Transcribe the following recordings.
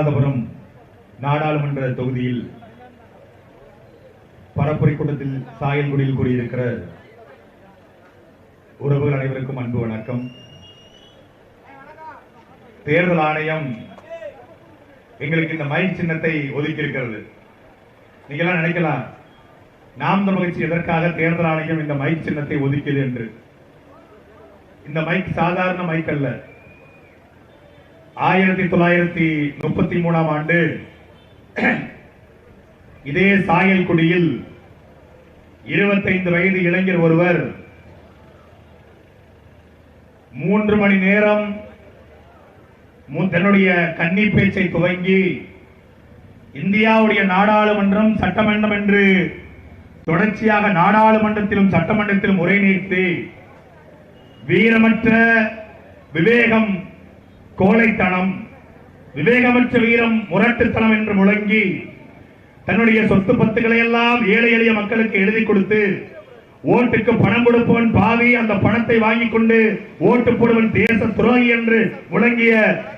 ராமநாதபுரம் நாடாளுமன்ற தொகுதியில் பரப்புரை கூட்டத்தில் சாயல்குடியில் கூறியிருக்கிற உறவுகள் அனைவருக்கும் அன்பு வணக்கம். தேர்தல் ஆணையம் எங்களுக்கு இந்த மைக் சின்னத்தை ஒதுக்கி இருக்கிறது நீங்க எல்லாம் நினைக்கலாம் நாம் தமிழ் எதற்காக தேர்தல் ஆணையம் இந்த மைக் சின்னத்தை ஒதுக்கியது என்று. இந்த மைக் சாதாரண மைக் அல்ல. ஆயிரத்தி தொள்ளாயிரத்தி முப்பத்தி மூணாம் ஆண்டு இதே சாயல்குடியில் இருபத்தைந்து வயது இளைஞர் ஒருவர் மூன்று மணி நேரம் தன்னுடைய கன்னி பேச்சை துவங்கி இந்தியாவுடைய நாடாளுமன்றம் சட்டமன்றம் என்று தொடர்ச்சியாக நாடாளுமன்றத்திலும் சட்டமன்றத்திலும் உரை நீர்த்து வீரமற்ற விவேகம் கோழைத்தனம் விவேகமற்ற வீரம் முரட்டுத்தனம் என்று முழங்கி தன்னுடைய சொத்து பத்துக்களை எல்லாம் ஏழை எளிய மக்களுக்கு எழுதி கொடுத்து ஓட்டுக்கு பணம் கொடுப்பவன் பாவி அந்த பணத்தை வாங்கி கொண்டு ஓட்டு போடுவன் தேச துரோகி என்று முழங்கிய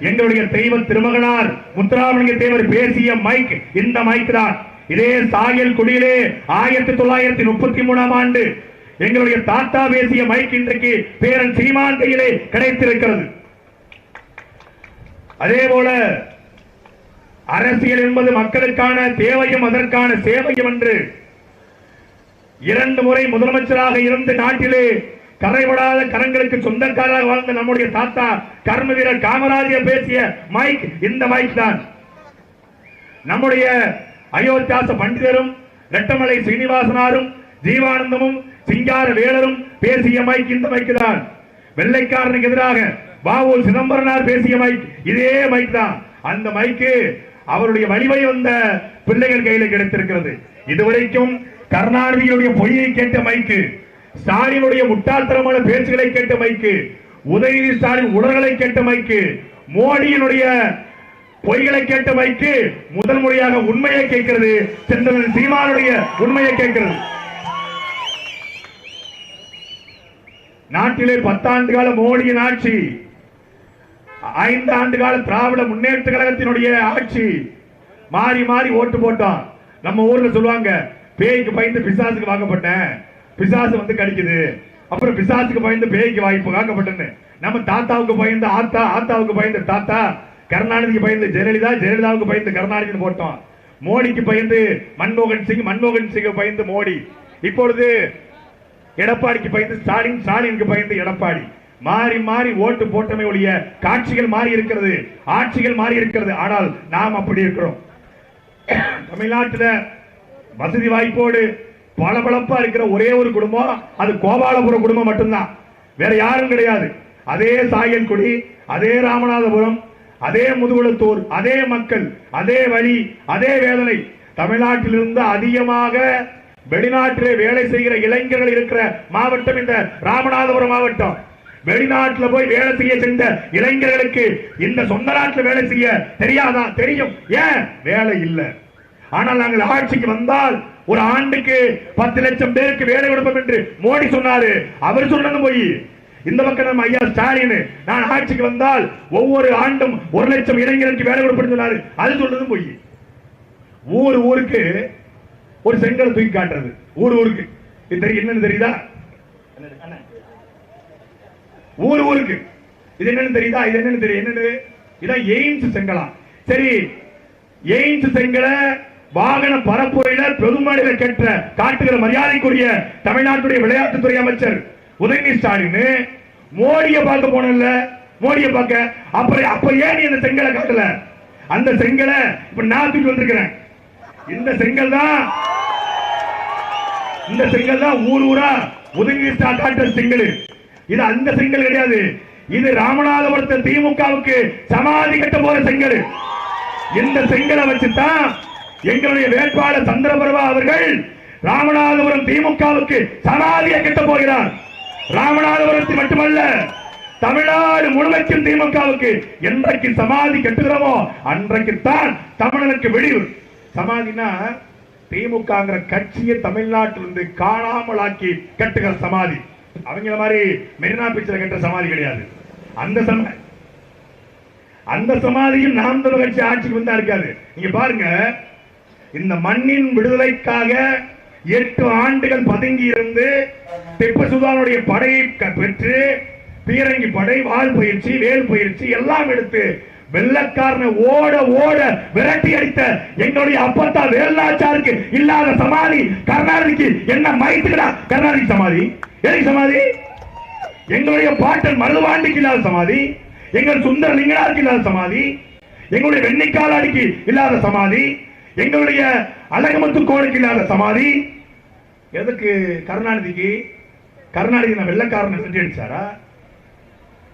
எங்களுடைய தெய்வ திருமகனார் முத்துராமலிங்க தேவர் பேசிய மைக் இந்த மைக் தான். இதே சாயல் குடியிலே ஆயிரத்தி தொள்ளாயிரத்தி முப்பத்தி மூணாம் ஆண்டு எங்களுடைய தாத்தா பேசிய மைக் இன்றைக்கு பேரன் சீமான் கையிலே கிடைத்திருக்கிறது. அதே போல அரசியல் என்பது மக்களுக்கான தேவையும் அதற்கான சேவையும் என்று இரண்டு முறை முதலமைச்சராக இருந்து நாட்டிலே கரைபடாத கரங்களுக்கு சொந்தக்காரராக வாழ்ந்த நம்முடைய தாத்தா கர்ம வீரர் காமராஜர் பேசிய மைக் இந்த மைக் தான். நம்முடைய அயோத்தியாச பண்டிதரும் ரெட்டமலை சீனிவாசனாரும் ஜீவானந்தமும் சிங்கார வேலரும் பேசிய மைக் இந்த மைக் தான். வெள்ளைக்காரனுக்கு எதிராக பாபு சிதம்பரனார் பேசிய மைக் இதே மைக் தான். அந்த மைக்கு அவருடைய வலிமை வந்த பிள்ளைகள் கையில கிடைத்திருக்கிறது. இதுவரைக்கும் கருணாநிதியுடைய பொய்யை கேட்ட மைக்கு ஸ்டாலினுடைய முட்டாள்தனமான பேச்சுகளை கேட்ட மைக்கு உதயநிதி ஸ்டாலின் உடல்களை கேட்ட மைக்கு மோடியினுடைய பொய்களை கேட்ட மைக்கு முதல் முறையாக உண்மையை கேட்கிறது செந்தமிழ் சீமானுடைய உண்மையை கேட்கிறது. நாட்டிலே பத்தாண்டு கால மோடியின் ஆட்சி ஐந்து ஆண்டு கால திராவிட முன்னேற்ற கழகத்தினுடைய ஆட்சி மாறி மாறி ஓட்டு போட்டோம் நம்ம ஊர்ல சொல்லுவாங்க பேய்க்கு பயந்து பிசாசுக்கு வாங்கப்பட்டேன். பிசாசு வந்து கடிக்குது. அப்புறம் பிசாசுக்கு பயந்து பேய்க்கு வாய்ப்பு வாங்கப்பட்டேன்னு. நம்ம தாத்தாவுக்கு பயந்து ஆத்தா ஆத்தாவுக்கு பயந்து தாத்தா கருணாநிதிக்கு பயந்து ஜெயலலிதா ஜெயலலிதாவுக்கு பயந்து கருணாநிதினு போட்டோம். மோடிக்கு பயந்து மன்மோகன் சிங் மன்மோகன் சிங் பயந்து மோடி. இப்பொழுது எடப்பாடிக்கு பயந்து ஸ்டாலின் ஸ்டாலினுக்கு பயந்து எடப்பாடி. மாறி மாறி ஓட்டு போட்டமை ஒழிய காட்சிகள் மாறி இருக்கிறது ஆட்சிகள் மாறி இருக்கிறது. ஆனால் நாம் அப்படி இருக்கிறோம். தமிழ்நாட்டுல வசதி வாய்ப்போடு பளபளப்பா இருக்கிற ஒரே ஒரு குடும்பம் அது கோபாலபுரம் குடும்பம் மட்டும்தான். வேற யாரும் கிடையாது. அதே சாயல்குடி அதே ராமநாதபுரம் அதே முதுகுளத்தூர் அதே மக்கள் அதே வழி அதே வேதனை. தமிழ்நாட்டிலிருந்து அதிகமாக வெளிநாட்டிலே வேலை செய்கிற இளைஞர்கள் இருக்கிற மாவட்டம் இந்த ராமநாதபுரம் மாவட்டம். வெளிநாட்டுல போய் வேலை செய்ய சென்ற இளைஞர்களுக்கு இந்த சொந்த நாட்டுல வேலை செய்ய தெரியாதா? தெரியும். ஏன்? வேலை இல்லை. ஆனால் நாங்கள் ஆட்சிக்கு வந்தால் ஒரு ஆண்டுக்கு பத்து லட்சம் பேருக்கு வேலை கொடுப்போம் என்று மோடி சொன்னாரு. அவர் சொன்னது போய் இந்த பக்கம் நம்ம ஐயா ஸ்டாலின் நான் ஆட்சிக்கு வந்தால் ஒவ்வொரு ஆண்டும் ஒரு லட்சம் இளைஞருக்கு வேலை கொடுப்பேன்னு சொன்னாரு. அது சொல்றதும் போய் ஊர் ஊருக்கு ஒரு செங்கலை தூக்கி காட்டுறது. ஊர் ஊருக்கு. இது தெரியும். என்னன்னு தெரியுதா? ஊர் ஊருக்கு. இது என்னன்னு தெரியுதா? இது என்னன்னு தெரியும் என்னன்னு இதான் எய்ம்ஸ் செங்கலா சரி எய்ம்ஸ் செங்கலை வாகன பரப்புரையில பெருமாநில கேட்ட காட்டுகிற மரியாதைக்குரிய தமிழ்நாட்டுடைய விளையாட்டுத்துறை அமைச்சர் உதயநிதி ஸ்டாலின். மோடிய பார்க்க போனல மோடிய பார்க்க. அப்புறம் அப்ப ஏன் நீ இந்த செங்கலை காட்டல? அந்த செங்கலை இப்ப நான் தூக்கி வந்திருக்கிறேன். இந்த செங்கல் தான் இந்த செங்கல் தான் ஊர் ஊரா உதயநிதி ஸ்டாலின் காட்டுற செங்கல். இது அந்த செங்கல் கிடையாது. இது ராமநாதபுரத்தில் திமுகவுக்கு சமாதி கட்ட போற செங்கல். இந்த செங்கலை வச்சுதான் எங்களுடைய வேட்பாளர் சந்திரபிரபா அவர்கள் ராமநாதபுரம் திமுகவுக்கு சமாதியை கட்ட போகிறார். ராமநாதபுரத்தில் மட்டுமல்ல தமிழ்நாடு முழுமைக்கும் திமுகவுக்கு என்றைக்கு சமாதி கட்டுகிறோமோ அன்றைக்குத்தான் தமிழனுக்கு விடிவு. சமாதினா திமுகங்கிற கட்சியை தமிழ்நாட்டிலிருந்து காணாமலாக்கி கட்டுகிற சமாதி. அவங்கள மாதிரி மெரினா பீச்சில் கட்டுற சமாதி கிடையாது. அந்த சமாதி அந்த சமாதியில் நாம் தமிழ் கட்சி ஆட்சிக்கு வந்தா இருக்காது. நீங்க பாருங்க இந்த மண்ணின் விடுதலைக்காக எட்டு ஆண்டுகள் பதுங்கி இருந்து திப்பு சுல்தானுடைய படையை பெற்று பீரங்கி படை வால் பயிற்சி வேல் பயிற்சி எல்லாம் எடுத்து வெள்ளக்காரனை ஓட ஓட விரட்டி அடித்த எங்களுடைய அப்பத்தா வேலாச்சாருக்கு இல்லாத சமாதி கருணாநிதிக்கு என்ன மயத்துக்கடா? கருணாநிதி சமாதி. எதுக்கு சமாதி. எங்களுடைய பாட்டன் மருதுவாண்டிக்கு இல்லாத சமாதி. எங்கள் சுந்தர லிங்கனாருக்கு இல்லாத சமாதி. எங்களுடைய வெண்ணிக்காலாடிக்கு இல்லாத சமாதி. எங்களுடைய அழகமத்து கோடைக்கு இல்லாத சமாதி. எதுக்கு கருணாநிதிக்கு? கருணாநிதி நான் வெள்ளக்காரன் செஞ்சு அடிச்சாரா?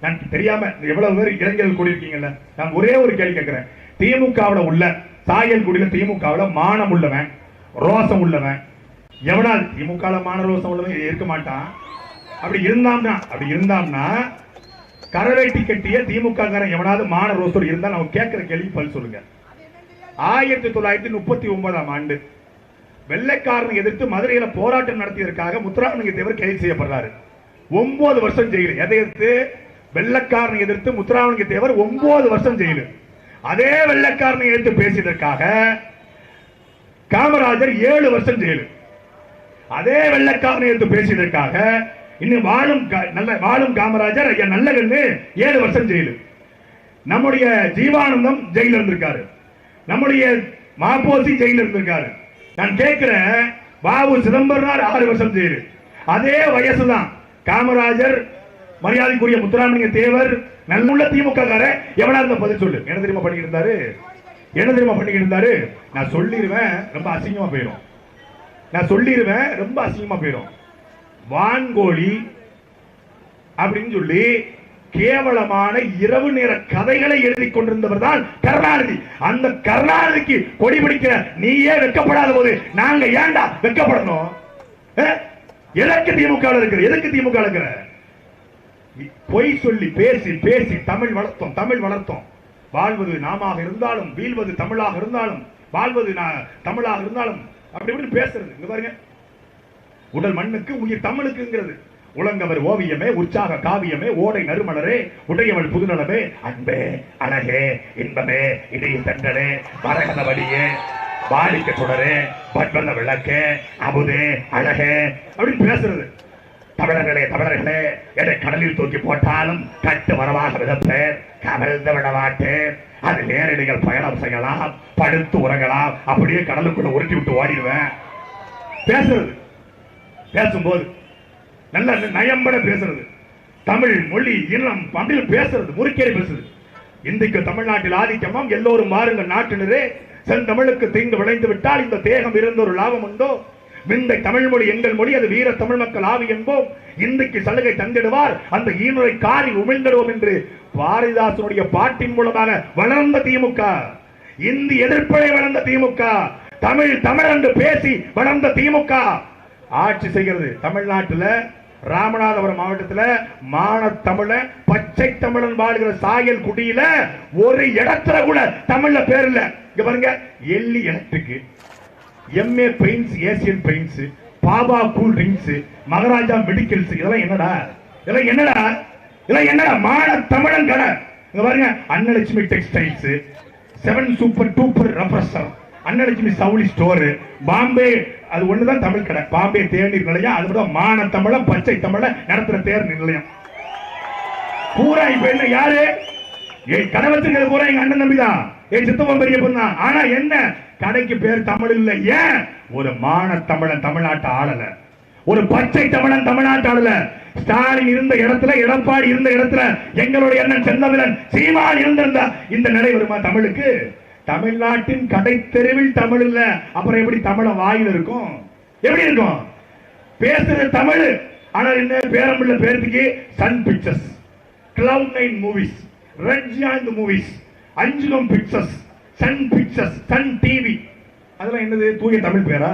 நான் தெரியாம எவ்வளவு பேர் இளைஞர்கள் கூடியிருக்கீங்கல்ல? நான் ஒரே ஒரு கேள்வி கேட்கிறேன். திமுகவில் உள்ள சாயல் குடியில திமுகவில் மானம் உள்ளவன் ரோசம் உள்ளவன் எவனால் திமுக மான ரோசம் இருக்க மாட்டான்? அப்படி இருந்தாம்னா அப்படி இருந்தாம்னா கரவேட்டி கட்டிய திமுக காரன் எவனாவது மாணவர் இருந்தால் நம்ம கேட்கிற கேள்வி பதில் சொல்லுங்க. ஆயிரத்தி தொள்ளாயிரத்தி முப்பத்தி ஒன்பதாம் ஆண்டு வெள்ளைக்காரனை எதிர்த்து மதுரையில போராட்டம் நடத்தியதற்காக முத்துராமலிங்க தேவர் கைது செய்யப்படுறாரு. ஒன்பது வருஷம் ஜெயிலு. எதை எதிர்த்து? வெள்ளைக்காரனை எதிர்த்து முத்துராமலிங்க தேவர் ஒன்பது வருஷம் ஜெயிலு. அதே வெள்ளைக்காரனை எதிர்த்து பேசியதற்காக காமராஜர் ஏழு வருஷம் ஜெயிலு. அதே வெள்ளைக்காரனை எடுத்து பேசியதற்காக இன்னும் வாழும் கா- நல்ல வாழும் காமராஜர் ஐயா நல்ல கண்ணு ஏழு வருஷம் ஜெயிலு. நம்முடைய ஜீவானந்தம் ஜெயில இருந்திருக்காரு. நம்முடைய மாப்போசி ஜெயில இருந்திருக்காரு. நான் கேட்கிறேன் பாபு சிதம்பரனார் ஆறு வருஷம் ஜெயிலு. அதே வயசுதான் காமராஜர் மரியாதைக்குரிய முத்துராமலிங்க தேவர் நல்லுள்ள திமுக கார எவனா இருந்த பதில் சொல்லு. என்ன தெரியுமா பண்ணிக்கிட்டு இருந்தாரு? என்ன தெரியுமா பண்ணிக்கிட்டு இருந்தாரு? நான் சொல்லிடுவேன். ரொம்ப அசிங்கமா போயிடும் நான் சொல்லிடுவேன் ரொம்ப அசிங்கமா போயிடும். வான்கோழி அப்படின்னு சொல்லி கேவலமான இரவு நேர கதைகளை எழுதி கொண்டிருந்தவர் தான் கருணாநிதி. அந்த கருணாநிதிக்கு கொடி பிடிக்கிற நீயே வெக்கப்படாத போது நாங்க ஏன்டா வெக்கப்படணும்? அஹ்? எதற்கு திமுக இருக்கிற? எதற்கு திமுக இருக்கிற? பொய் சொல்லி பேசி பேசி தமிழ் வளர்த்தோம் தமிழ் வளர்த்தோம். வாழ்வது நாமாக இருந்தாலும் வீழ்வது தமிழாக இருந்தாலும் வாழ்வது தமிழாக இருந்தாலும் அப்படி இப்படி பேசுறது. இங்க பாருங்க. உடல் மண்ணுக்கு உயிர் தமிழுக்குங்கிறது. உலங்கவர் ஓவியமே உற்சாக காவியமே ஓடை நறுமலரே உடையவள் புதுநலமே அன்பே அழகே இன்பமே இடையில் தண்டனே மரகத வழியே வாடிக்க தொடரே பட்பந்த விளக்கே அமுதே அழகே அப்படின்னு பேசுறது. தமிழர்களே தமிழர்களே என்னை கடலில் தூக்கி போட்டாலும் கட்டு மரமாக விதப்பேன் கவிழ்ந்து விட மாட்டேன் அது நேரடிகள் பயணம் செய்யலாம் படுத்து உறங்கலாம் அப்படியே கடலுக்குள்ள உருட்டி விட்டு ஓடிடுவேன். பேசுறது. பேசும்போது நல்ல நயம்பட பேசுறது. தமிழ் மொழி இனம் தமிழ் பேசுறது முறுக்கேறி பேசுறது இன்றைக்கு தமிழ்நாட்டில் ஆதிக்கமாம் எல்லோரும் மாறுங்கள் நாட்டினரே. செந்தமிழுக்கு தீங்கு விளைந்து விட்டால் இந்த தேகம் இருந்த ஒரு லாபம் உண்டோ? விந்தை தமிழ் மொழி எங்கள் மொழி அது வீர தமிழ் மக்கள் ஆவி என்போம். இன்றைக்கு சலுகை தந்திடுவார். அந்த ஈனுரை காரி உமிழ்ந்திடுவோம் என்று பாரதிதாசனுடைய பாட்டின் மூலமாக வளர்ந்த திமுக இந்தி எதிர்ப்பை வளர்ந்த திமுக தமிழ் தமிழ் என்று பேசி வளர்ந்த திமுக. ஆட்சி செய்கிறது தமிழ்நாட்டுல ராமநாதபுரம் மாவட்டத்துல மான தமிழ பச்சை தமிழன் வாழ்கிற சாயல் குடியில ஒரு இடத்துல கூட தமிழ்ல பேர் இல்ல. இங்க பாருங்க எல்லி electric MA paints Asian paints Baba cool drinks Maharaja medicals இதெல்லாம் என்னடா? இதெல்லாம் என்னடா? இதெல்லாம் என்னடா? மாட தமிழன் கடை. இங்க பாருங்க Annalakshmi textiles seven super duper refresher Annalakshmi சவுளி store Bombay அது ஒண்ணுதான் தமிழ் கடை. பாம்பே தேநீர் நிலையம் அது கூட மான தமிழ பச்சை தமிழ நடத்துற தேர் நிலையம். பூரா இப்ப என்ன யாரு? என் கடை வச்சிருக்கிறது பூரா எங்க அண்ணன் தம்பி தான் என் சித்தப்பன் பெரியப்பன் தான். ஆனா என்ன? கடைக்கு பேர் தமிழ் இல்ல. ஏன்? ஒரு மான தமிழன் தமிழ்நாட்டை ஆளல. ஒரு பச்சை தமிழன் தமிழ்நாட்டு ஆளல. ஸ்டாலின் இருந்த இடத்துல எடப்பாடி இருந்த இடத்துல எங்களுடைய அண்ணன் செந்தமிழன் சீமான் இருந்திருந்தா இந்த நிலை வருமா தமிழுக்கு? தமிழ்நாட்டின் கடை தெருவில் தமிழ் இல்ல. அப்புறம் எப்படி தமிழ வாயில் இருக்கும்? எப்படி இருக்கும்? பேசுறது தமிழ் ஆனா என்ன பேரம்பிள்ள பேருக்கு Sun Pictures Cloud Nine Movies Red Giant Movies Anjugam Pictures Sun Pictures Sun TV அதெல்லாம் என்னது? தூய தமிழ் பேரா?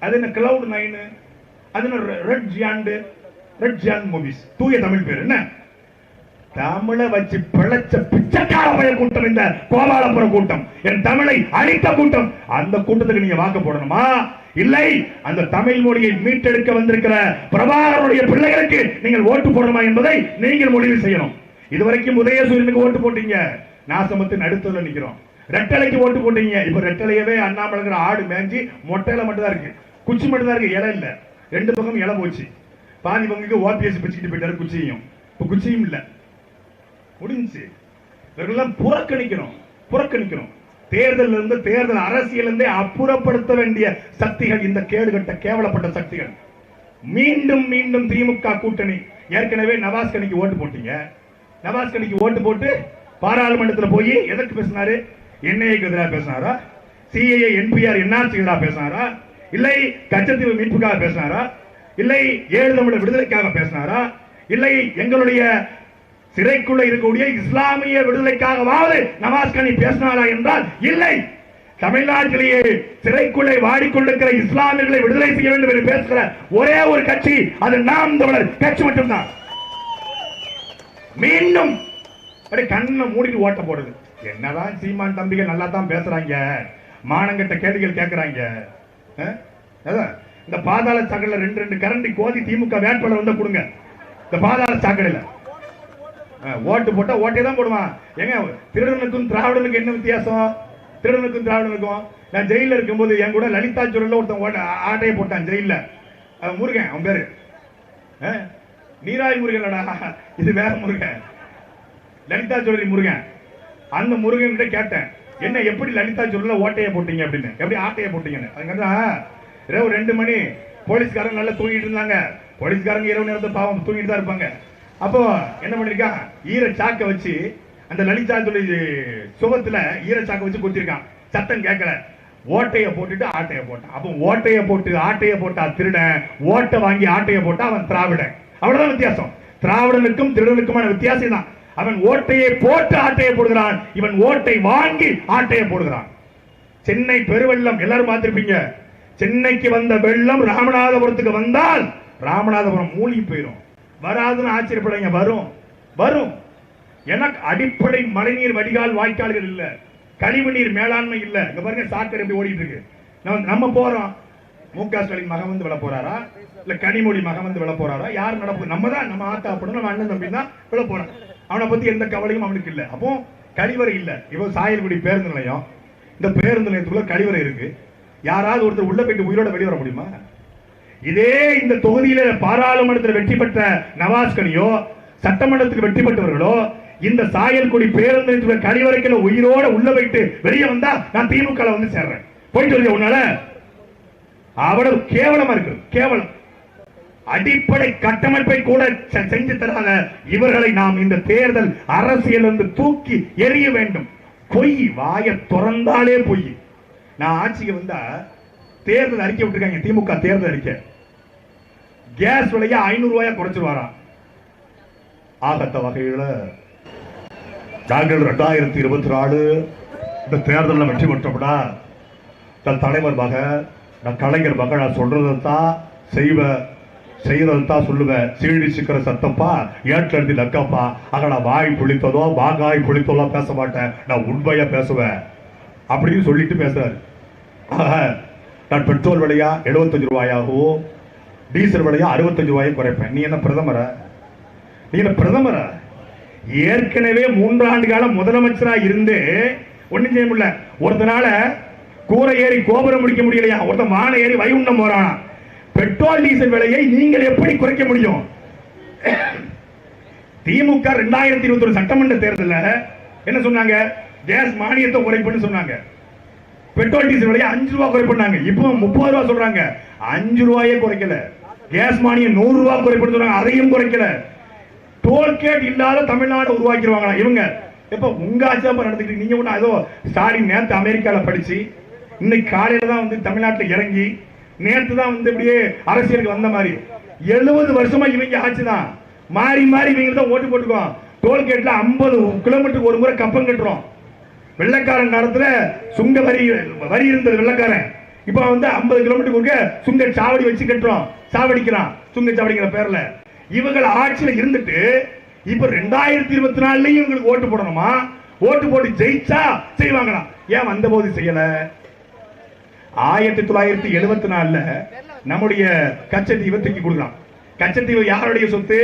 அது என்ன கிளவுட் நைனு அது என்ன Red Giant Red Giant Movies தூய தமிழ் பேர். என்ன? தமிழை வச்சு பிழைச்ச பிச்சைக்கார பய கூட்டம் இந்த கோபாலபுரம் கூட்டம். என் தமிழை அழித்த கூட்டம். அந்த கூட்டத்துக்கு நீங்க வாக்கு போடணுமா? இல்லை. அந்த தமிழ் மொழியை மீட்டெடுக்க வந்திருக்கிற பிரபாகரனுடைய பிள்ளைகளுக்கு நீங்கள் ஓட்டு போடணுமா என்பதை நீங்கள் முடிவு செய்யணும். இதுவரைக்கும் உதயசூரியனுக்கு ஓட்டு போட்டீங்க. நாசமத்து நடுத்தல நிக்கிறோம். ரெட்டலைக்கு ஓட்டு போட்டீங்க. இப்ப ரெட்டலையவே அண்ணாமலைங்கிற ஆடு மேஞ்சி மொட்டையில மட்டும் தான் இருக்கு. குச்சி மட்டும் தான் இருக்கு. இலை இல்ல. ரெண்டு பக்கம் இலை போச்சு. பாதி பங்குக்கு ஓபிஎஸ் பிச்சுக்கிட்டு போயிட்டாரு குச்சியும். இப்ப குச்சியும் இல்ல. முடிஞ்சு இவர்களெல்லாம் புறக்கணிக்கணும். புறக்கணிக்கணும். தேர்தல் இருந்து தேர்தல் அரசியல் இருந்தே அப்புறப்படுத்த வேண்டிய சக்திகள் இந்த கேடுகட்ட கேவலப்பட்ட சக்திகள். மீண்டும் மீண்டும் திமுக கூட்டணி. ஏற்கனவே நவாஸ்கனிக்கு ஓட்டு போட்டீங்க. நவாஸ்கனிக்கு ஓட்டு போட்டு பாராளுமன்றத்தில் போய் எதற்கு பேசினாரு? என்ஐஏக்கு எதிராக பேசினாரா? சிஏஏ என்பிஆர் என்ஆர்சி எதிராக பேசினாரா? இல்லை கச்சத்தீவு மீட்புக்காக பேசினாரா? இல்லை ஏழு தமிழர் விடுதலைக்காக பேசினாரா? இல்லை எங்களுடைய சிறைக்குள்ள இருக்கக்கூடிய இஸ்லாமிய விடுதலைக்காகவாவது நவாஸ் கனி பேசினாரா என்றால் இல்லை. தமிழ்நாட்டிலேயே சிறைக்குள்ளே வாடிக்கொண்டிருக்கிற இஸ்லாமியர்களை விடுதலை செய்ய வேண்டும் என்று பேசுகிற ஒரே ஒரு கட்சி அது நாம் தமிழர் கட்சி மட்டும்தான். மீண்டும் கண்ணை மூடிட்டு ஓட்ட போடுது. என்னதான் சீமான் தம்பிகள் நல்லா தான் பேசுறாங்க? மானங்கிட்ட கேள்விகள் கேட்கறாங்க அதான், இந்த பாதாள சாக்கடையில் ரெண்டு ரெண்டு கரண்டி கோதி திமுக வேட்பாளர் வந்து கொடுங்க. இந்த பாதாள சாக்கடையில். ஓட்டு போட்டா ஓட்டே தான் போடுவான் ஏங்க திருடனுக்கும் திராவிடனுக்கும் என்ன வித்தியாசம்? திருடனுக்கும் திராவிடனுக்கும். நான் ஜெயில இருக்கும்போது என் கூட லலிதா ஜுவல்ல ஒருத்தன் ஓட்ட ஆட்டையை போட்டான் ஜெயில முருகன் அவன் பேரு. நீராய் முருகன்டா இது வேற முருகன். லலிதா ஜுவல்லரி முருகன். அந்த முருகன் கிட்ட கேட்டேன். என்ன எப்படி லலிதா ஜுவல்ல ஓட்டையை போட்டீங்க அப்படின்னு. எப்படி ஆட்டையை போட்டீங்கன்னு? அதுக்கு இரவு ரெண்டு மணி. போலீஸ்காரங்க நல்லா தூங்கிட்டு இருந்தாங்க. போலீஸ்காரங்க இரவு நேரத்தை பாவம் தூங்கிட்டு தான் இருப்பாங்க. அப்போ என்ன பண்ணிருக்கான் ஈர சாக்கை வச்சு அந்த லலிதா ஜுவல்லரி சுகத்துல ஈர சாக்கை வச்சு குத்திருக்கான். சத்தம் கேட்கல. ஓட்டைய போட்டுட்டு ஆட்டைய போட்டான். அப்போ ஓட்டைய போட்டு ஆட்டைய போட்டா திருடன். ஓட்டை வாங்கி ஆட்டைய போட்டா அவன் திராவிடன். அவ்வளவுதான் வித்தியாசம். திராவிடனுக்கும் திருடனுக்குமான வித்தியாசம் தான் அவன் ஓட்டையை போட்டு ஆட்டையை போடுகிறான். இவன் ஓட்டை வாங்கி ஆட்டையை போடுகிறான். சென்னை பெருவெள்ளம் எல்லாரும் பார்த்திருப்பீங்க. சென்னைக்கு வந்த வெள்ளம் ராமநாதபுரத்துக்கு வந்தால் ராமநாதபுரம் மூழ்கி போயிடும் வராதுன்னு ஆச்சரியப்படாங்க வரும். வரும். எனக்கு அடிப்படை மழைநீர் வடிகால் வாய்க்கால்கள் இல்ல. கழிவுநீர் மேலாண்மை இல்லை. இங்க பாருங்க சாக்கடை எப்படி ஓடிட்டு இருக்கு. நம்ம நம்ம போறோம். மு க ஸ்டாலின் மகன் வந்து விட போறாரா? இல்ல கனிமொழி மகன் வந்து விட போறாரா? யார் நடப்பு? நம்ம தான். நம்ம ஆத்தா அப்படின்னு நம்ம அண்ணன் தம்பி தான் விட போறோம் அவனை பத்தி எந்த கவலையும் அவனுக்கு இல்ல. அப்போ கழிவறை இல்லை. இப்போ சாயல்குடி பேருந்து நிலையம். இந்த பேருந்து நிலையத்துக்குள்ள கழிவறை இருக்கு. யாராவது ஒருத்தர் உள்ள போயிட்டு உயிரோட வெளியே வர முடியுமா? இதே இந்த தொகுதியில பாராளுமன்றத்தில் வெற்றி பெற்ற நவாஸ்கனியோ சட்டமன்றத்துக்கு வெற்றி பெற்றவர்களோ இந்த சாயல்குடி பேருந்து நிலையத்துல கழிவறைக்குள்ள உயிரோட உள்ள போயிட்டு வெளியே வந்தா நான் திமுக வந்து சேர்றேன். போயிட்டு வருது உன்னால? அவ்வளவு கேவலமா இருக்கு. கேவலம். அடிப்படை கட்டமைப்பை கூட செ- செஞ்சு தராத இவர்களை நாம் இந்த தேர்தல் அரசியல் வந்து தூக்கி எறிய வேண்டும். பொய் வாய திறந்தாலே பொய். நான் ஆட்சிக்கு வந்தா தேர்தல் அறிக்கை விட்டுருக்காங்க திமுக தேர்தல் அறிக்கை. கேஸ் விலையா ஐநூறு ரூபாயா குறைச்சிருவாராம். ஆகத்த வகையில் நாங்கள் ரெண்டாயிரத்தி இருபத்தி நாலு இந்த தேர்தலில் வெற்றி பெற்றோம்னா தன் தலைவர் மக நான் கலைஞர் மக நான் சொல்றதை தான் செய்வேன் செய்யறதை தான் சொல்லுவேன் சீழி சிக்கிற சத்தப்பா ஏட்டில் எழுதி நக்கப்பா ஆக நான் வாய் புளித்ததோ வாங்காய் புளித்ததோ பேச மாட்டேன். நான் உண்மையா பேசுவேன். அப்படின்னு சொல்லிட்டு பேசுறாரு. ஆக, நான் பெட்ரோல் விலையா எழுபத்தஞ்சு ரூபாயாகவும் டீசல் விலையா அறுபத்தஞ்சு ரூபாயும் குறைப்பேன். நீ என்ன பிரதமர? நீ என்ன பிரதமர? ஏற்கனவே மூன்றாண்டு காலம் முதலமைச்சராக இருந்து ஒன்றும் செய்ய முடியல. ஒருத்தனால கூரை ஏறி கோபுரம் முடிக்க முடியலையா? ஒருத்தன் மானை ஏறி வைகுண்டம் போறானா? பெட்ரோல் டீசல் விலையை நீங்கள் எப்படி குறைக்க முடியும்? திமுக ரெண்டாயிரத்தி இருபத்தி ஒரு சட்டமன்ற தேர்தலில் என்ன சொன்னாங்க? கேஸ் மானியத்தை குறைப்புன்னு சொன்னாங்க. பெட்ரோல் டீசல் விலையை அஞ்சு ரூபா குறைப்புனாங்க இப்போ முப்பது ரூபா சொல்றாங்க. அஞ்சு ரூபாயே குறைக்கல. கேஸ் மானியம் நூறு ரூபா குறைப்புன்னு சொல்றாங்க. அதையும் குறைக்கல. டோல்கேட் இல்லாத தமிழ்நாடு உருவாக்கிடுவாங்களா? இவங்க. எப்ப உங்க ஆட்சியாப்ப நடந்துக்கிட்டு நீங்க ஒண்ணு ஏதோ ஸ்டாலின் நேத்து அமெரிக்கால படிச்சு இன்னைக்கு காலையில தான் வந்து தமிழ்நாட்டில் இறங்கி நேற்று தான் வந்து இப்படியே அரசியலுக்கு வந்த மாதிரி. எழுபது வருஷமா இவங்க ஆட்சி தான் மாறி மாறி இவங்க தான் ஓட்டு போட்டுக்குவோம் டோல்கேட்ல ஐம்பது கிலோமீட்டருக்கு ஒரு முறை கப்பம் கட்டுறோம். வெள்ளக்காரன் காலத்துல சுங்க வரி வரி இருந்தது வெள்ளக்காரன். இப்ப வந்து 50 கிலோமீட்டருக்கு ஒருக்க சுங்க சாவடி வச்சு கட்டுறோம். சாவடிக்கிறான் சுங்க சாவடிங்கிற பேர்ல. இவங்க ஆட்சியில இருந்துட்டு இப்ப ரெண்டாயிரத்தி இருபத்தி நாலுலயும் இவங்களுக்கு ஓட்டு போடணுமா? ஓட்டு போட்டு ஜெயிச்சா செய்வாங்களாம். ஏன் வந்த போது செய்யல? ஆயிரத்தி தொள்ளாயிரத்தி எழுபத்தி நாலுல நம்முடைய கச்சத்தீவை தூக்கி கொடுக்கலாம். கச்சத்தீவு யாருடைய சொத்து?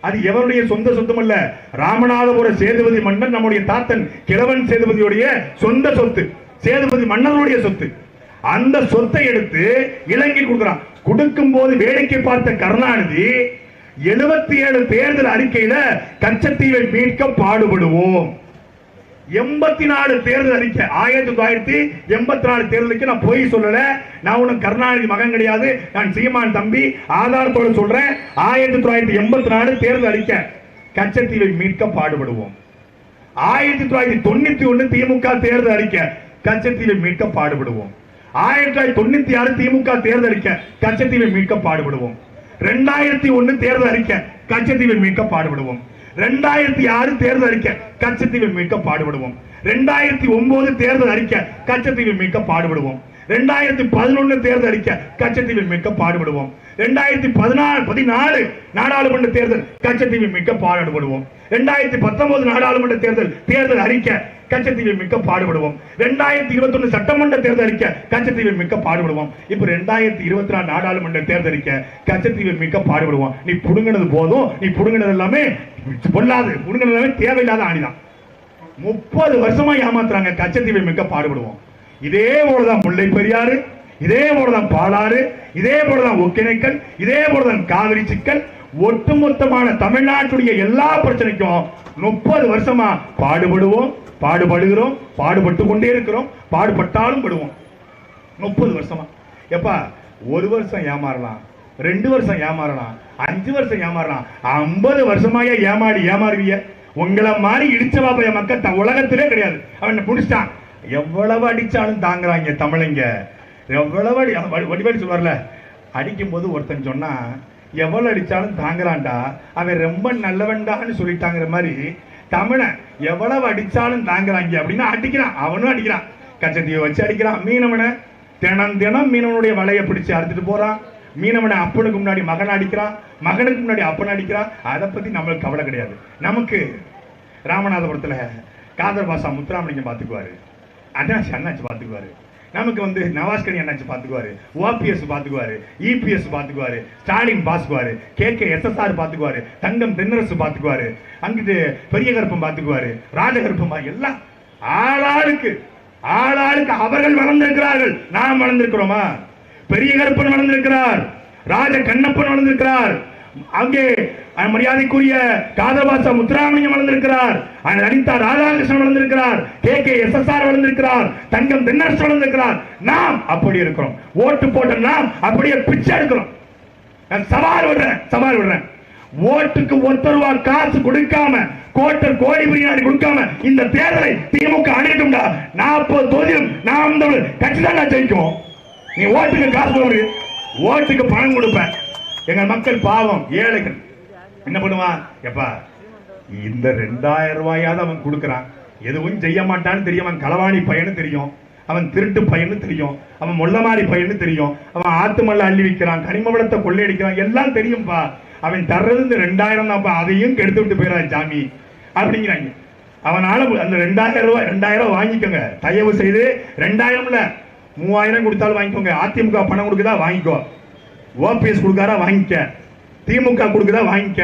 அது எவருடைய சொந்த சொத்தும் அல்ல ராமநாதபுர சேதுபதி மன்னன் நம்முடைய தாத்தன் கிழவன் சேதுபதியுடைய சொந்த சொத்து சேதுபதி மன்னனுடைய சொத்து. அந்த சொத்தை எடுத்து இலங்கை கொடுக்கிறான் கொடுக்கும் போது வேடிக்கை பார்த்த கருணாநிதி எழுபத்தி ஏழு தேர்தல் அறிக்கையில கச்சத்தீவை மீட்க பாடுபடுவோம். எண்பத்தி நாலு தேர்தல் அறிக்கை ஆயிரத்தி தொள்ளாயிரத்தி எண்பத்தி நாலு தேர்தலுக்கு நான் போய் சொல்லல. நான் உனக்கு கருணாநிதி மகன் கிடையாது. நான் சீமான் தம்பி. ஆதாரத்தோட சொல்றேன். ஆயிரத்தி தொள்ளாயிரத்தி எண்பத்தி நாலு தேர்தல் அறிக்கை கச்சத்தீவை மீட்க பாடுபடுவோம். ஆயிரத்தி தொள்ளாயிரத்தி தொண்ணூத்தி ஒண்ணு திமுக தேர்தல் அறிக்கை கச்சத்தீவை மீட்க பாடுபடுவோம். ஆயிரத்தி தொள்ளாயிரத்தி தொண்ணூத்தி ஆறு திமுக தேர்தல் அறிக்கை கச்சத்தீவை மீட்க பாடுபடுவோம். ரெண்டாயிரத்தி ஒண்ணு தேர்தல் அறிக்கை கச்சத்தீவை மீட்க பாடுபடுவோம். ரெண்டாயிரத்தி ஆறு தேர்தல் அறிக்கை கச்சத்தீவை மீட்க பாடுபடுவோம். ரெண்டாயிரத்தி ஒன்பது தேர்தல் அறிக்கை கச்சத்தீவை மீட்க பாடுபடுவோம். ரெண்டாயிரத்தி பதினொன்னு தேர்தல் அறிக்கை கச்சத்தீவை மீட்க பாடுபடுவோம். ரெண்டாயிரத்தி பதினாலு பதினாலு நாடாளுமன்ற தேர்தல் கச்சத்தீவை மிக்க பாடுபடுவோம். ரெண்டாயிரத்தி பத்தொன்பது நாடாளுமன்ற தேர்தல் தேர்தல் அறிக்கை கச்சத்தீவை மிக்க பாடுபடுவோம். ரெண்டாயிரத்தி இருபத்தி ஒண்ணு சட்டமன்ற தேர்தல் அறிக்கை கச்சத்தீவை மிக்க பாடுபடுவோம். இப்ப ரெண்டாயிரத்தி இருபத்தி நாலு நாடாளுமன்ற தேர்தல் அறிக்கை கச்சத்தீவை மிக்க பாடுபடுவோம். நீ புடுங்கினது போதும் நீ புடுங்கினது எல்லாமே பொல்லாது. புடுங்கினது எல்லாமே தேவையில்லாத ஆணிதான். முப்பது வருஷமா ஏமாத்துறாங்க கச்சத்தீவை மிக்க பாடுபடுவோம். இதே போலதான் முல்லை பெரியாறு இதே போலதான் பாலாறு இதே போலதான் ஒக்கிணைக்கல் இதே போலதான் காவிரி சிக்கல். ஒட்டுமொத்தமான தமிழ்நாட்டுடைய எல்லா பிரச்சனைக்கும் முப்பது வருஷமா பாடுபடுவோம் பாடுபடுகிறோம் பாடுபட்டு கொண்டே இருக்கிறோம் பாடுபட்டாலும் படுவோம். முப்பது வருஷமா. எப்பா ஒரு வருஷம் ஏமாறலாம் ரெண்டு வருஷம் ஏமாறலாம் அஞ்சு வருஷம் ஏமாறலாம் ஐம்பது வருஷமாயா ஏமாடி ஏமாறுவீங்க உங்களை மாதிரி இடிச்ச பாப்பைய மக்கள் த- உலகத்திலே கிடையாது. அவன் பிடிச்சிட்டான்? எவ்வளவு அடிச்சாலும் தாங்குறாங்க தமிழங்க. எவ்வளவு அடி அவன் வடி- அடிக்கும்போது ஒருத்தன் சொன்னால் எவ்வளவு அடிச்சாலும் தாங்குறான்டா அவன் ரொம்ப நல்லவன்டான்னு சொல்லிட்டாங்கிற மாதிரி தமிழன் எவ்வளவு அடிச்சாலும் தாங்குறாங்க அப்படின்னா அடிக்கிறான். அவனும் அடிக்கிறான். கச்சத்தீவை வச்சு அடிக்கிறான். மீனவனை தினம் தினம் மீனவனுடைய வலையை பிடிச்சி அறுத்துட்டு போகிறான் மீனவனை அப்பனுக்கு முன்னாடி மகன் அடிக்கிறான். மகனுக்கு முன்னாடி அப்பன் அடிக்கிறான். அதை பற்றி நம்மளுக்கு கவலை கிடையாது. நமக்கு ராமநாதபுரத்தில் காதர் பாஷா முத்துராமலிங்கம் பார்த்துக்குவார் அண்ணாச்சி அண்ணாச்சி பார்த்துக்குவார் நமக்கு வந்து நவாஸ்கனி அண்ணாச்சி பார்த்துக்குவாரு ஓபிஎஸ் பாத்துக்குவாரு இபிஎஸ் பாத்துக்குவாரு ஸ்டாலின் பாத்துக்குவாரு கே கே எஸ்எஸ்ஆர் பாத்துக்குவாரு தங்கம் தென்னரசு பாத்துக்குவாரு அங்கிட்டு பெரிய கருப்பம் பாத்துக்குவாரு ராஜகருப்பம் எல்லாம் ஆளாளுக்கு ஆளாளுக்கு அவர்கள் வளர்ந்திருக்கிறார்கள். நாம் வளர்ந்திருக்கிறோமா? பெரிய கருப்பன் வளர்ந்திருக்கிறார் ராஜ கண்ணப்பன் வளர்ந்திருக்கிறார். அங்கே மரியாதைக்குரிய காதபாசா முத்துராமலிங்கம் வளர்ந்திருக்கிறார். Anitha Radhakrishnan வளர்ந்திருக்கிறார். K. K. S S R வளர்ந்திருக்கிறார். Thangam Thennarasu வளர்ந்திருக்கிறார். நாம் அப்படி இருக்கிறோம். ஓட்டு போட்ட நாம் அப்படியே பிச்சை எடுக்கிறோம். நான் சவால் விடுறேன் சவால் விடுறேன். ஓட்டுக்கு ஒருத்தர் ரூபா காசு கொடுக்காம கோட்டர் கோடி பிரியாணி கொடுக்காம இந்த தேர்தலை திமுக அணியட்டும்டா நாற்பது தொகுதியும் நாம் தமிழ் கட்சி தான் ஜெயிக்கும் நீ ஓட்டுக்கு காசு ஓட்டுக்கு பணம் கொடுப்பேன். எங்கள் மக்கள் பாவம் ஏழைகள். என்ன பண்ணுவான்? எப்பா இந்த ரெண்டாயிரம் ரூபாயாவது அவன் கொடுக்குறான். எதுவும் செய்ய மாட்டான்னு தெரியும். அவன் களவாணி பையனு தெரியும். அவன் திருட்டு பையனு தெரியும். அவன் முள்ளமாரி பையனு தெரியும். அவன் ஆத்து மல்ல அள்ளி விற்கிறான் கனிம வளத்தை கொள்ளையடிக்கிறான். எல்லாம் தெரியும்பா. அவன் தர்றது இந்த ரெண்டாயிரம் தான்ப்பா. அதையும் கெடுத்து விட்டு போயிடான் சாமி. அப்படிங்கிறாங்க. அவனால அந்த ரெண்டாயிரம் ரூபாய் ரெண்டாயிரம் வாங்கிக்கோங்க. தயவு செய்து ரெண்டாயிரம்ல மூவாயிரம் கொடுத்தாலும் வாங்கிக்கோங்க. அதிமுக பணம் கொடுக்குதா? வாங்கிக்கோ. ஓபிஎஸ் கொடுக்காரா? வாங்கிக்க. திமுக கொடுக்குதா வாங்கிக்க.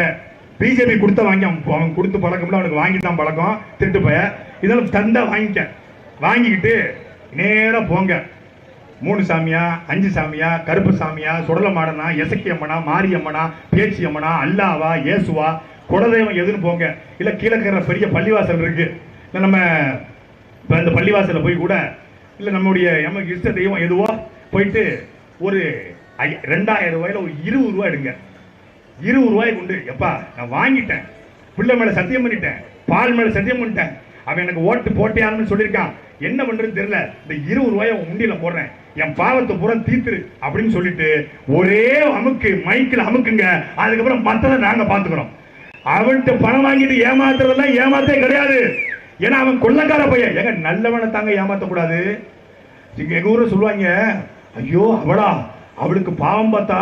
பிஜேபி கொடுத்தா வாங்கி அவன் அவன் கொடுத்து பழக்கம்ல அவனுக்கு வாங்கி தான் பழக்கம். திருட்டு போய. இதெல்லாம் தந்தா வாங்கிக்க. வாங்கிக்கிட்டு நேராக போங்க. மூணு சாமியா அஞ்சு சாமியா கருப்பு சாமியா சுடலமாடனா எசக்கி அம்மனா மாரியம்மனா பேச்சி அம்மனா அல்லாவா இயேசுவா குலதெய்வம் எதுன்னு போங்க. இல்லை கீழக்கிற பெரிய பள்ளிவாசல் இருக்கு. இல்லை நம்ம இப்போ இந்த பள்ளிவாசலில் போய் கூட இல்லை நம்முடைய நமக்கு இஷ்ட தெய்வம் எதுவோ போயிட்டு ஒரு ஐ- ரெண்டாயிரம் ரூபாயில ஒரு இருபது ரூபாய் எடுங்க. இருபது ரூபாய் கொண்டு எப்பா நான் வாங்கிட்டேன். பிள்ளை மேலே சத்தியம் பண்ணிட்டேன். பால் மேலே சத்தியம் பண்ணிட்டேன். அவன் எனக்கு ஓட்டு போட்டியாருன்னு சொல்லியிருக்கான். என்ன பண்ணுறதுன்னு தெரியல. இந்த இருபது ரூபாயை உண்டியில் போடுறேன். என் பாவத்தை பூரா தீர்த்துரு அப்படின்னு சொல்லிட்டு ஒரே அமுக்கு மைக்கில் அமுக்குங்க. அதுக்கப்புறம் மற்றதை நாங்கள் பார்த்துக்கிறோம் அவன்கிட்ட பணம் வாங்கிட்டு ஏமாத்துறதெல்லாம் ஏமாத்தே கிடையாது. ஏன்னா அவன் கொள்ளக்கார பையன். ஏங்க நல்லவனை தாங்க ஏமாத்தக்கூடாது. இங்கே எங்கள் ஊரில் சொல்லுவாங்க ஐயோ அவளா அவளுக்கு பாவம் பார்த்தா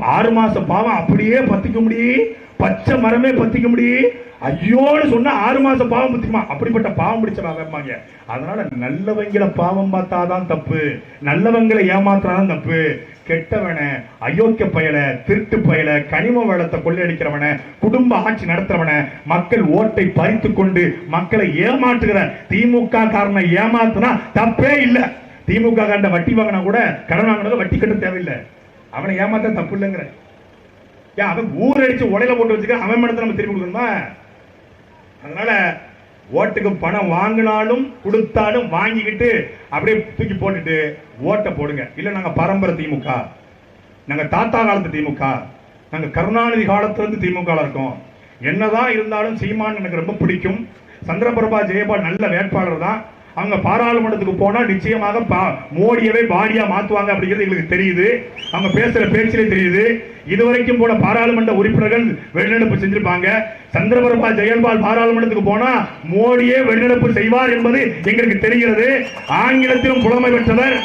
ஆறு மாசம் பாவம் அப்படியே பத்திக்க முடியும் பச்சை மரமே பத்திக்க முடியும் ஐயோன்னு சொன்னா ஆறு மாசம் பாவம் பத்திக்குமா? அப்படிப்பட்ட பாவம் பிடிச்சவாங்க அதனால நல்லவங்களை பாவம் பார்த்தாதான் தப்பு. நல்லவங்களை ஏமாத்துறாதான் தப்பு. கெட்டவனை அயோக்கிய பயலை திருட்டு பயலை கனிம வளத்தை கொள்ளையடிக்கிறவன குடும்ப ஆட்சி நடத்துறவன மக்கள் ஓட்டை பறித்து கொண்டு மக்களை ஏமாற்றுகிற திமுக காரனை ஏமாத்துனா தப்பே இல்ல. திமுக காரன் வட்டி வாங்கினா கூட கடன் வாங்கினது வட்டி கட்ட தேவையில்லை. அவனை ஏமாத்த தப்பு இல்லைங்கிற ஏன் அவன் ஊரடிச்சு உடையில போட்டு வச்சுக்க அவன் மனத்தை நம்ம திருப்பி கொடுக்கணுமா? அதனால ஓட்டுக்கு பணம் வாங்கினாலும் கொடுத்தாலும் வாங்கிக்கிட்டு அப்படியே தூக்கி போட்டுட்டு ஓட்டை போடுங்க. இல்லை நாங்கள் பரம்பரை திமுக. நாங்கள் தாத்தா காலத்து திமுக. நாங்கள் கருணாநிதி காலத்துலேருந்து திமுக இருக்கோம். என்னதான் இருந்தாலும் சீமான் எனக்கு ரொம்ப பிடிக்கும். சந்திரபிரபா ஜெயபால் நல்ல வேட்பாளர் தான். அங்கே பாராளுமன்றத்துக்கு போனா நிச்சயமாக பா- மோடியவே பாடியா மாத்துவாங்க அப்படிங்கிறது எங்களுக்கு தெரியுது. அவங்க பேசுற பேச்சிலே தெரியுது. இதுவரைக்கும் போன பாராளுமன்ற உறுப்பினர்கள் வெளிநடப்பு செஞ்சிருப்பாங்க. சந்திரபிரபா ஜெயல்பால் பாராளுமன்றத்துக்கு போனா மோடியே வெளிநடப்பு செய்வார் என்பது எங்களுக்கு தெரிகிறது. ஆங்கிலத்திலும் புலமை பெற்றவர்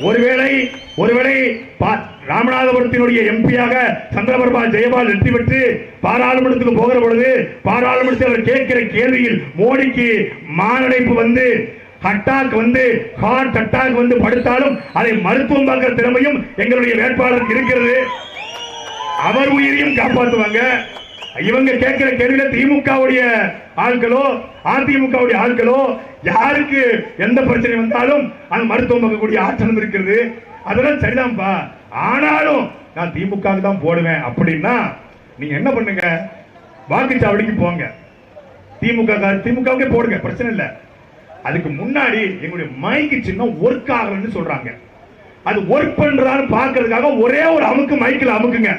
ஒருவேளை ஒருவேளை பா- ராமநாதபுரத்தினுடைய எம்பியாக சந்திரபிரபா ஜெயபால் வெற்றி பெற்று பாராளுமன்றத்துக்கு போகிற பொழுது பாராளுமன்றத்தில் அவர் கேட்கிற கேள்வியில் மோடிக்கு மாரடைப்பு வந்து அட்டாக் வந்து ஹார்ட் அட்டாக் வந்து படுத்தாலும் அதை மருத்துவம் பார்க்கிற திறமையும் எங்களுடைய வேட்பாளருக்கு இருக்கிறது. அவர் உயிரையும் காப்பாற்றுவாங்க. இவங்க கேட்கிற கேள்வியில திமுகவுடைய ஆட்களோ அதிமுகவுடைய ஆட்களோ யாருக்கு எந்த பிரச்சனை வந்தாலும் அந்த மருத்துவம் பார்க்கக்கூடிய ஆற்றலும் இருக்கிறது. அதெல்லாம் சரிதான்ப்பா ஆனாலும் நான் திமுக தான் போடுவேன் அப்படின்னா நீங்க என்ன பண்ணுங்க? வாக்குச்சாவடிக்கு போங்க. திமுக திமுகவுக்கே போடுங்க பிரச்சனை இல்லை. அதுக்கு முன்னாடி எங்களுடைய மைக்கு சின்னம் ஒர்க் ஆகலன்னு சொல்றாங்க. அது ஒர்க் பண்றான்னு பாக்குறதுக்காக ஒரே ஒரு அமுக்கு மைக்கில் அமுக்குங்க.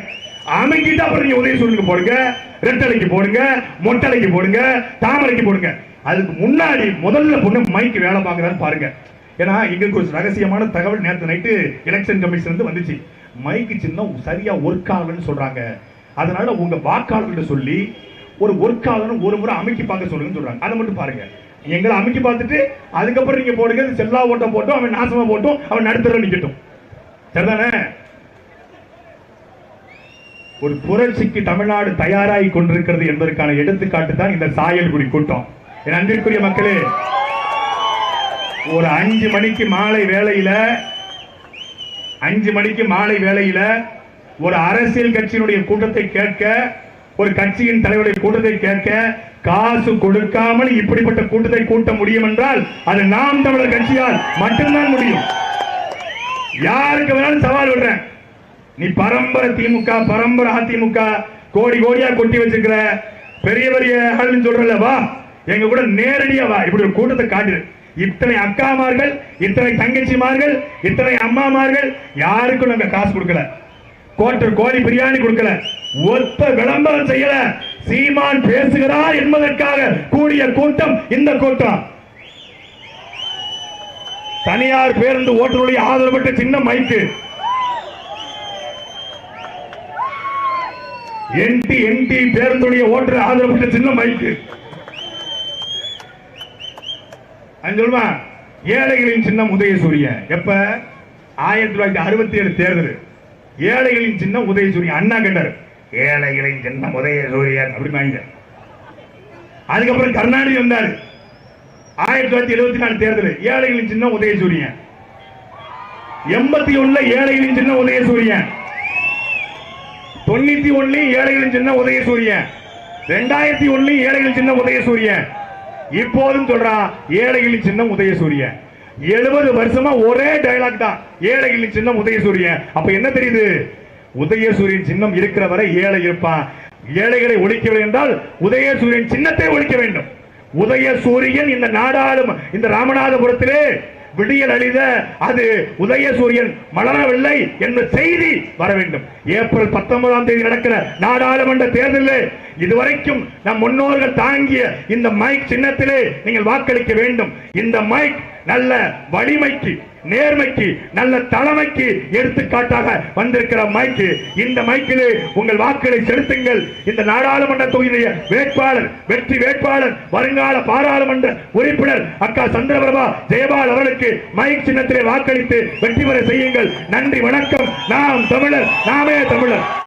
அமுக்கிட்டு அப்புறம் நீங்க உதவி சொல்லுங்க போடுங்க. ரெட்டலைக்கு போடுங்க மொட்டலைக்கு போடுங்க தாமரைக்கு போடுங்க. அதுக்கு முன்னாடி முதல்ல பொண்ணு மைக்கு வேலை பார்க்கறான்னு பாருங்க. ஏன்னா எங்களுக்கு ஒரு ரகசியமான தகவல் நேற்று நைட்டு எலெக்ஷன் கமிஷன் இருந்து வந்துச்சு. மைக்கு சின்னம் சரியா ஒர்க் ஆகலன்னு சொல்றாங்க. அதனால உங்க வாக்காளர்கிட்ட சொல்லி ஒரு ஒர்க் ஆகணும் ஒரு முறை அமைக்கி பார்க்க சொல்லுங்கன்னு சொல்றாங்க. அதை மட்டும் பாருங்க. எங்களை அமைக்கி பார்த்துட்டு அதுக்கப்புறம் நீங்க போடுங்க செல்லா ஓட்டம் போட்டும் அவன் நாசமா போட்டும் அவன் நடுத்தர நிக்கட்டும். சரிதானே? ஒரு புரட்சிக்கு தமிழ்நாடு தயாராகி கொண்டிருக்கிறது என்பதற்கான எடுத்துக்காட்டு தான் இந்த சாயல்குடி கூட்டம். என் அன்பிற்குரிய மக்களே ஒரு அஞ்சு மணிக்கு மாலை வேலையில அஞ்சு மணிக்கு மாலை வேலையில ஒரு அரசியல் கட்சியினுடைய கூட்டத்தை கேட்க ஒரு கட்சியின் தலைவருடைய கூட்டத்தை கேட்க காசு கொடுக்காமல் இப்படிப்பட்ட கூட்டத்தை கூட்ட முடியும் என்றால் அது நாம் தமிழர் கட்சியால் மட்டும்தான் முடியும். யாருக்கு வேணாலும் சவால் விடுறேன். நீ பரம்பரை திமுக பரம்பரை அதிமுக கோடி கோடியா கொட்டி வச்சிருக்கிற பெரிய பெரிய ஆளுன்னு சொல்றல வா எங்க கூட நேரடியா வா. இப்படி ஒரு கூட்டத்தை காட்டு இத்தனை அக்காமார்கள் இத்தனை தங்கச்சிமார்கள் இத்தனை அம்மாமார்கள் யாருக்கும் நாங்க காசு கொடுக்கல. கோட்டர் கோழி பிரியாணி கொடுக்கல. ஒத்த விளம்பரம் செய்யல. சீமான் பேசுகிறார் என்பதற்காக கூடிய கூட்டம் இந்த கூட்டம். தனியார் பேருந்து ஓட்டுநருடைய ஆதரவு சின்ன மைக்கு. என்டி என்டி பேருந்துடைய ஓட்டுற ஆதரவு சின்ன மைக்கு அது சொல்லுமா? ஏழைகளின் சின்னம் உதயசூரியன். எப்ப? ஆயிரத்தி தொள்ளாயிரத்தி அறுபத்தி ஏழு தேர்தல். ஏழைகளின் சின்னம் உதயசூரியன். அண்ணா கேட்டார். ஏழைகளின் சின்னம் உதயசூரியன். அப்படின்னு அதுக்கப்புறம் கருணாநிதி வந்தார். ஆயிரத்தி தொள்ளாயிரத்தி எழுபத்தி நாலு தேர்தல். ஏழைகளின் சின்னம் உதயசூரியன். எண்பத்தி ஒண்ணுல ஏழைகளின் சின்னம் உதயசூரியன். தொண்ணூத்தி ஒண்ணுலயும் ஏழைகளின் சின்ன உதயசூரியன். ரெண்டாயிரத்தி ஒண்ணுலயும் ஏழைகளின் உதய உதயசூரியன். இப்போதும் சொல்றான் ஏழைகளின் சின்னம் உதயசூரியன். எழுபது வருஷமா ஒரே டயலாக் தான். ஏழைகளின் சின்னம் உதயசூரியன். அப்ப என்ன தெரியுது? உதயசூரியன் சின்னம் இருக்கிற வரை ஏழை இருப்பான். ஏழைகளை ஒழிக்க என்றால் உதயசூரியன் சின்னத்தை ஒழிக்க வேண்டும். உதயசூரியன் இந்த நாடாளும் இந்த ராமநாதபுரத்திலே விடியல் அழித அது உதய சூரியன் மலரவில்லை என்ற செய்தி வர வேண்டும். ஏப்ரல் பத்தொன்பதாம் தேதி நடக்கிற நாடாளுமன்ற தேர்தலில் இதுவரைக்கும் நம் முன்னோர்கள் தாங்கிய இந்த மைக் சின்னத்திலே நீங்கள் வாக்களிக்க வேண்டும். இந்த மைக் நல்ல வலிமைக்கு நேர்மைக்கு நல்ல தலைமைக்கு எடுத்துக்காட்டாக வந்திருக்கிற மைக்கு. இந்த மைக்கிலே உங்கள் வாக்குகளை செலுத்துங்கள். இந்த நாடாளுமன்ற தொகுதியுடைய வேட்பாளர் வெற்றி வேட்பாளர் வருங்கால பாராளுமன்ற உறுப்பினர் அக்கா சந்திரபிரபா ஜெயபால் அவர்களுக்கு மைக் சின்னத்திலே வாக்களித்து வெற்றி பெற செய்யுங்கள். நன்றி வணக்கம். நாம் தமிழர் நாமே தமிழர்.